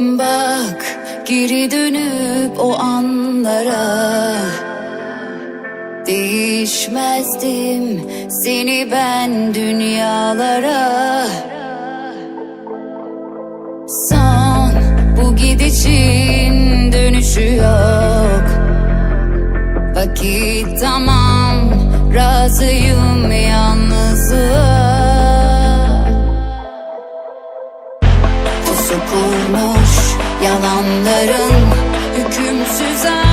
Bak geri dönüp o anlara Değişmezdim seni ben dünyalara gidişin dönüşü yok. Vakit tamam razıyım yalnızlığa. Pusu yalanların Hükümsüz aşk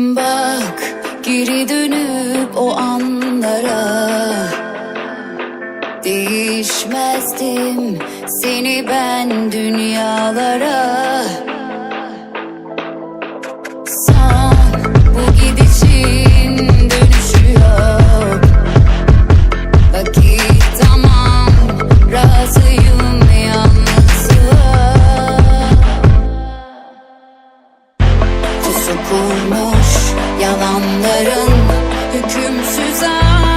Bak geri dönüp o anlara. Değişmezdim seni ben dünyalara Sokulmuş yalanların hükümsüz ağ